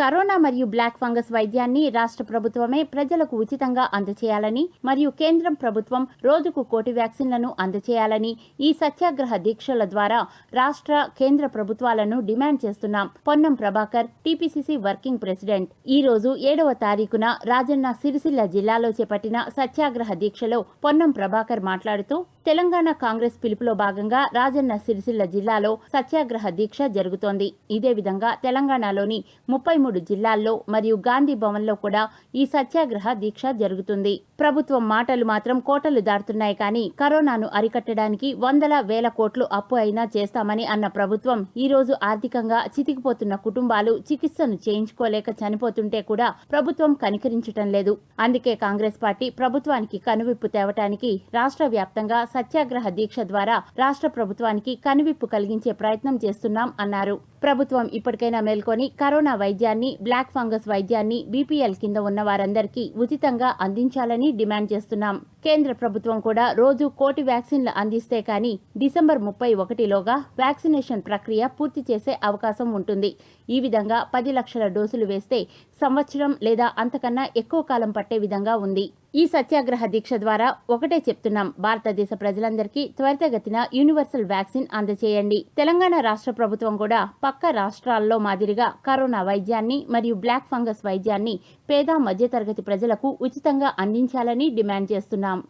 Corona మరియు black fungus వైద్యాన్ని రాష్ట్ర ప్రభుత్వమే ప్రజలకు ఉచితంగా అందచేయాలని మరియు కేంద్రం ప్రభుత్వం రోజుకు కోటి వ్యాక్సిన్లను అందచేయాలని ఈ సత్యాగ్రహ దీక్షల ద్వారా రాష్ట్ర కేంద్ర ప్రభుత్వాలను డిమాండ్ చేస్తున్నాం. Ponnam Prabhakar TPCC working president. ఈ రోజు ఏడవ తారీఖున రాజన్న సిరిసిల్ల జిల్లాలో చేపట్టిన సత్యాగ్రహ దీక్షలో పొన్నం ప్రభాకర్ మాట్లాడుతూ తెలంగాణ కాంగ్రెస్ పిలుపులో భాగంగా రాజన్న సిరిసిల్ల జిల్లాలో సత్యాగ్రహ దీక్ష జరుగుతోంది. ఇదే విధంగా తెలంగాణలోని ముప్పై మూడు జిల్లాల్లో మరియు గాంధీ భవన్లో కూడా ఈ సత్యాగ్రహ దీక్ష జరుగుతుంది. ప్రభుత్వం మాటలు మాత్రం కోటలు దాటుతున్నాయి కానీ కరోనాను అరికట్టడానికి వందల వేల కోట్లు అప్పు అయినా చేస్తామని అన్న ప్రభుత్వం ఈ రోజు ఆర్థికంగా చితికిపోతున్న కుటుంబాలు చికిత్సను చేయించుకోలేక చనిపోతుంటే కూడా ప్రభుత్వం కనికరించటం లేదు. అందుకే కాంగ్రెస్ పార్టీ ప్రభుత్వానికి కనువిప్పు తేవటానికి రాష్ట్ర వ్యాప్తంగా సత్యాగ్రహ దీక్ష ద్వారా రాష్ట్ర ప్రభుత్వానికి కనువిప్పు కలిగించే ప్రయత్నం చేస్తున్నాం అన్నారు. ప్రభుత్వం ఇప్పటికైనా మేల్కొని కరోనా వైద్యాన్ని బ్లాక్ ఫంగస్ వైద్యాన్ని బీపీఎల్ కింద ఉన్న వారందరికీ ఉచితంగా అందించాలని డిమాండ్ చేస్తున్నాం. కేంద్ర ప్రభుత్వం కూడా రోజు కోటి వ్యాక్సిన్లు అందిస్తే కానీ డిసెంబర్ ముప్పై ఒకటిలోగా వ్యాక్సినేషన్ ప్రక్రియ పూర్తి చేసే అవకాశం ఉంటుంది. ఈ విధంగా పది లక్షల డోసులు వేస్తే సంవత్సరం లేదా అంతకన్నా ఎక్కువ కాలం పట్టే విధంగా ఉంది. ఈ సత్యాగ్రహ దీక్ష ద్వారా ఒకటే చెప్తున్నాం. భారతదేశ ప్రజలందరికీ త్వరితగతిన యూనివర్సల్ వ్యాక్సిన్ అందజేయండి. తెలంగాణ రాష్ట్ర ప్రభుత్వం కూడా పక్క రాష్ట్రాల్లో మాదిరిగా కరోనా వైద్యాన్ని మరియు బ్లాక్ ఫంగస్ వైద్యాన్ని పేద మధ్యతరగతి ప్రజలకు ఉచితంగా అందించాలని డిమాండ్ తెలుసుకుందాం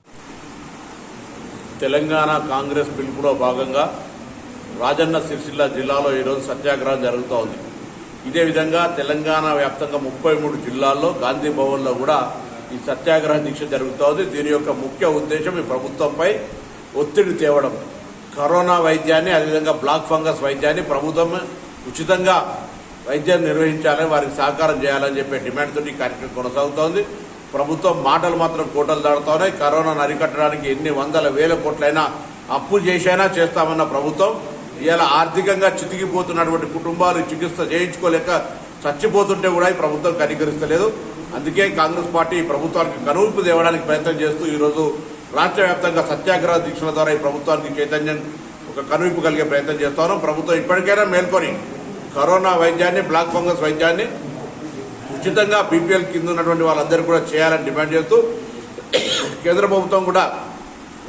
తెలంగాణ కాంగ్రెస్ పిలుపులో భాగంగా రాజన్న సిరిసిల్ల జిల్లాలో ఈరోజు సత్యాగ్రహం జరుగుతూ ఉంది. ఇదే విధంగా తెలంగాణ వ్యాప్తంగా ముప్పై మూడు జిల్లాల్లో గాంధీ భవన్లో కూడా ఈ సత్యాగ్రహ దీక్ష జరుగుతోంది దీని యొక్క ముఖ్య ఉద్దేశం ఈ ప్రభుత్వంపై ఒత్తిడి తేవడం. కరోనా వైద్యాన్ని అదేవిధంగా బ్లాక్ ఫంగస్ వైద్యాన్ని ప్రభుత్వం ఉచితంగా వైద్యం నిర్వహించాలని వారికి సహకారం చేయాలని చెప్పే డిమాండ్తో ఈ కార్యక్రమం కొనసాగుతోంది ప్రభుత్వం మాటలు మాత్రం కోటలు దాడుతున్నాయి కరోనాను అరికట్టడానికి ఎన్ని వందల వేల కోట్లైనా అప్పు చేసైనా చేస్తామన్న ప్రభుత్వం. ఇలా ఆర్థికంగా చితికిపోతున్నటువంటి కుటుంబాలు చికిత్స చేయించుకోలేక చచ్చిపోతుంటే కూడా ఈ ప్రభుత్వం కనికరిస్తలేదు. అందుకే కాంగ్రెస్ పార్టీ ప్రభుత్వానికి కనువింపు తేవడానికి ప్రయత్నం చేస్తూ ఈరోజు రాష్ట్ర వ్యాప్తంగా సత్యాగ్రహ దీక్షల ద్వారా ఈ ప్రభుత్వానికి చైతన్యం ఒక కనువింపు కలిగే ప్రయత్నం చేస్తాను ప్రభుత్వం ఇప్పటికైనా మేల్కొని కరోనా వైద్యాన్ని బ్లాక్ ఫంగస్ వైద్యాన్ని ఖచ్చితంగా బీపీఎల్ కింద ఉన్నటువంటి వాళ్ళందరూ కూడా చేయాలని డిమాండ్ చేస్తూ కేంద్ర ప్రభుత్వం కూడా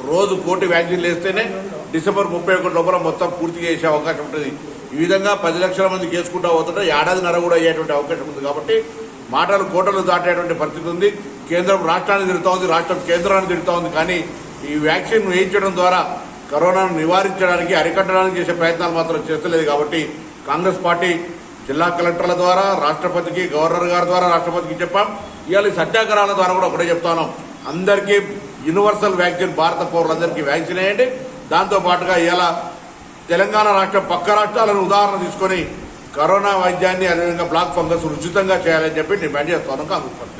రోజు కోటి వ్యాక్సిన్లు వేస్తేనే డిసెంబర్ ముప్పై ఒకటి లోపల మొత్తం పూర్తిగా చేసే అవకాశం ఉంటుంది. ఈ విధంగా పది లక్షల మంది చేసుకుంటూ పోతుంటే ఏడాదిన్నర కూడా అయ్యేటువంటి అవకాశం ఉంది కాబట్టి మాటలు కోటలు దాటేటువంటి పరిస్థితి ఉంది. కేంద్రం రాష్ట్రాన్ని తిడుతూ ఉంది రాష్ట్రం కేంద్రాన్ని తిడుతూ ఉంది కానీ ఈ వ్యాక్సిన్ వేయించడం ద్వారా కరోనాను నివారించడానికి అరికట్టడానికి చేసే ప్రయత్నాలు మాత్రం చేస్తలేదు కాబట్టి కాంగ్రెస్ పార్టీ జిల్లా కలెక్టర్ల ద్వారా రాష్ట్రపతికి గవర్నర్ గారి ద్వారా రాష్ట్రపతికి చెప్పాం. ఇవాళ సత్యాగ్రహాల ద్వారా కూడా ఒకటే చెప్తాను. అందరికీ యూనివర్సల్ వ్యాక్సిన్ భారత పౌరులందరికీ వ్యాక్సిన్ వేయండి. దాంతో పాటుగా ఇవాళ తెలంగాణ రాష్ట్రం పక్క రాష్ట్రాలను ఉదాహరణ తీసుకొని కరోనా వైద్యాన్ని అదేవిధంగా బ్లాక్ ఫంగస్ ఉచితంగా చేయాలని చెప్పి డిమాండ్ చేస్తాను. కాంగ్రెస్ పార్టీ